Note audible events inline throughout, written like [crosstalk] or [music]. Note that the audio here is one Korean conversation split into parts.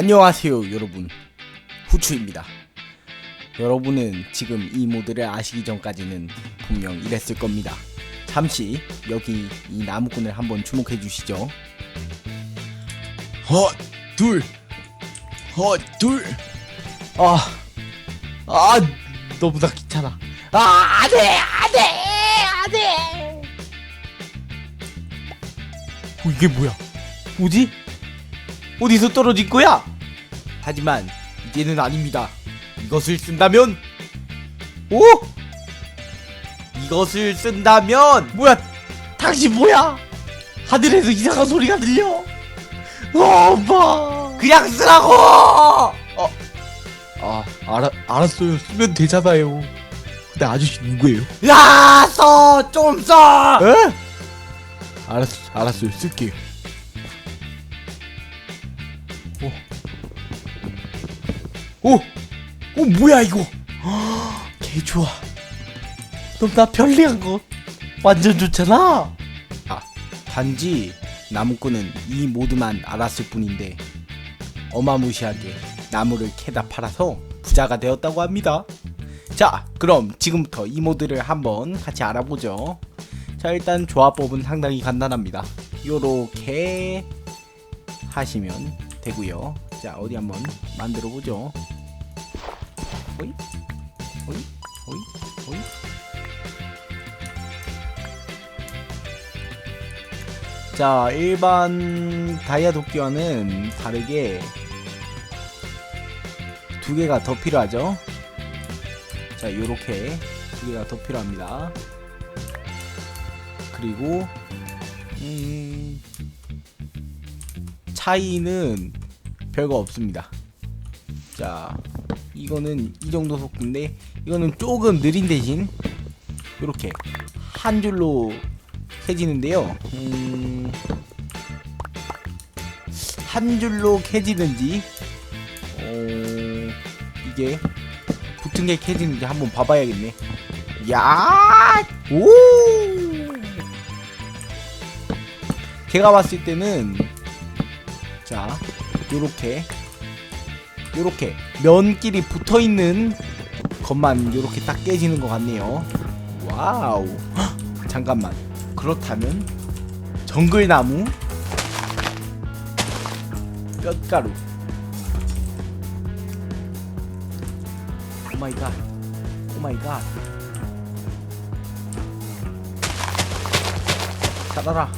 안녕하세요 여러분. 후추입니다. 여러분은 지금 이 모드를 아시기 전까지는 분명 이랬을 겁니다. 잠시 여기 이 나무꾼을 한번 주목해 주시죠. 헛, 둘, 헛, 둘. 아, 아 너무나 귀찮아. 아 안돼 안돼 안돼 어, 이게 뭐야? 뭐지? 어디서 떨어진 거야? 하지만 이제는 아닙니다 이것을 쓴다면 오? 이것을 쓴다면 뭐야 당신 뭐야 하늘에서 이상한 소리가 들려 어, 엄마 그냥 쓰라고 어, 아, 알아, 알았어요. 쓰면 되잖아요. 근데 아저씨 누구예요? 야, 써! 좀 써! 에? 알았, 알았어요. 쓸게요. 오! 오, 뭐야, 이거! 개 좋아. 너나 편리한 거 완전 좋잖아! 아, 단지 나무꾼은 이 모드만 알았을 뿐인데 어마무시하게 나무를 캐다 팔아서 부자가 되었다고 합니다. 자, 그럼 지금부터 이 모드를 한번 같이 알아보죠. 자, 일단 조합법은 상당히 간단합니다. 요렇게 하시면 되고요. 자, 어디 한번 만들어 보죠. 호이? 호이? 호이? 호이? 자, 일반 다이아 도끼와는 다르게 두 개가 더 필요하죠. 자, 요렇게 두 개가 더 필요합니다. 그리고 음, 차이는 별거 없습니다. 자, 이거는 이 정도 속도인데 이거는 조금 느린 대신 이렇게 한 줄로 캐지는데요. 음, 한 줄로 캐지는지 어, 이게 붙은 게 캐지는지 한번 봐봐야겠네. 야, 오. 제가 봤을 때는 자 요렇게 요렇게 면끼리 붙어 있는 것만 요렇게 딱 깨지는 것 같네요. 와우. 헉, [gasps] 잠깐만. 그렇다면 정글나무 뼈가루. 오 마이 갓. 오 마이 갓. 살아라.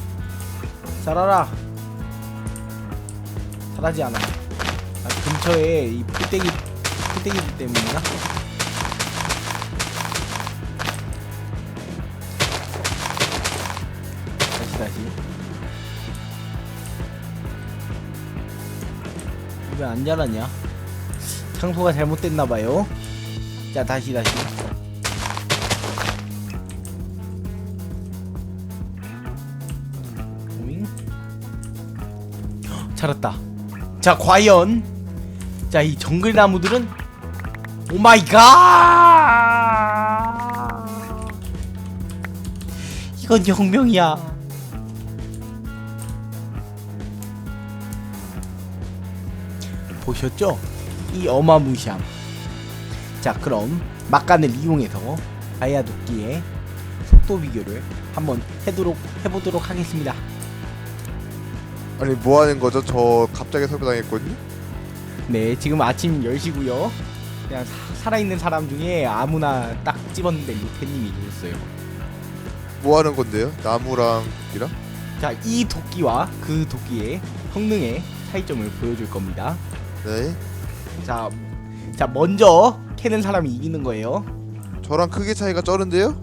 살아라. 살아지 않아. 아, 근처에 이 풀떼기 풀떼기들 때문이나? 다시 다시. 왜 안 자랐냐? 창소가 잘못됐나 봐요. 자 다시 다시. 오잉? 헉, 자랐다. 자 과연 자 이 정글 나무들은 오 마이 갓! 이건 혁명이야. 보셨죠? 이 어마무시함. 자 그럼 막간을 이용해서 아야 도끼의 속도 비교를 한번 해도록 해보도록 하겠습니다. 아니 뭐 하는 거죠? 저 갑자기 섭외당했거든요. 네, 지금 아침 10시고요. 그냥 사- 살아있는 사람 중에 아무나 딱 집었는데 루테님이 계셨어요. 뭐 하는 건데요? 나무랑 이랑? 자, 이 도끼와 그 도끼의 성능의 차이점을 보여줄 겁니다. 네. 자, 자 먼저 캐는 사람이 이기는 거예요. 저랑 크게 차이가 쩌는데요?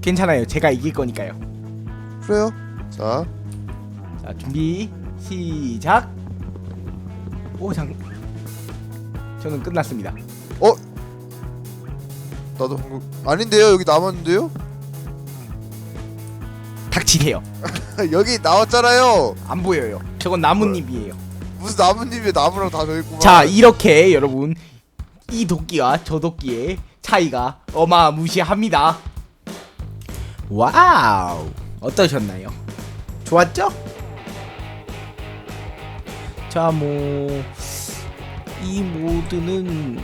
괜찮아요. 제가 이길 거니까요. 그래요. 자, 자, 준비 시작. 오, 장. 저는 끝났습니다. 나도 방금 아닌데요. 여기 남았는데요? 닥치세요. [laughs] 여기 나왔잖아요. 안 보여요. 저건 나뭇잎이에요. 무슨 나무님이 나무랑 다 저있구만. 자 이렇게 여러분 이 도끼와 저 도끼의 차이가 어마무시합니다 와우 어떠셨나요? 좋았죠? 자, 뭐, 이 모드는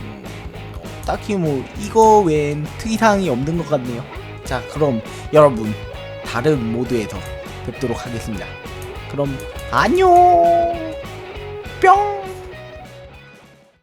딱히 뭐, 이거 외엔 특이사항이 없는 것 같네요. 자, 그럼 여러분, 다른 모드에서 뵙도록 하겠습니다. 그럼, 안녕! 뿅!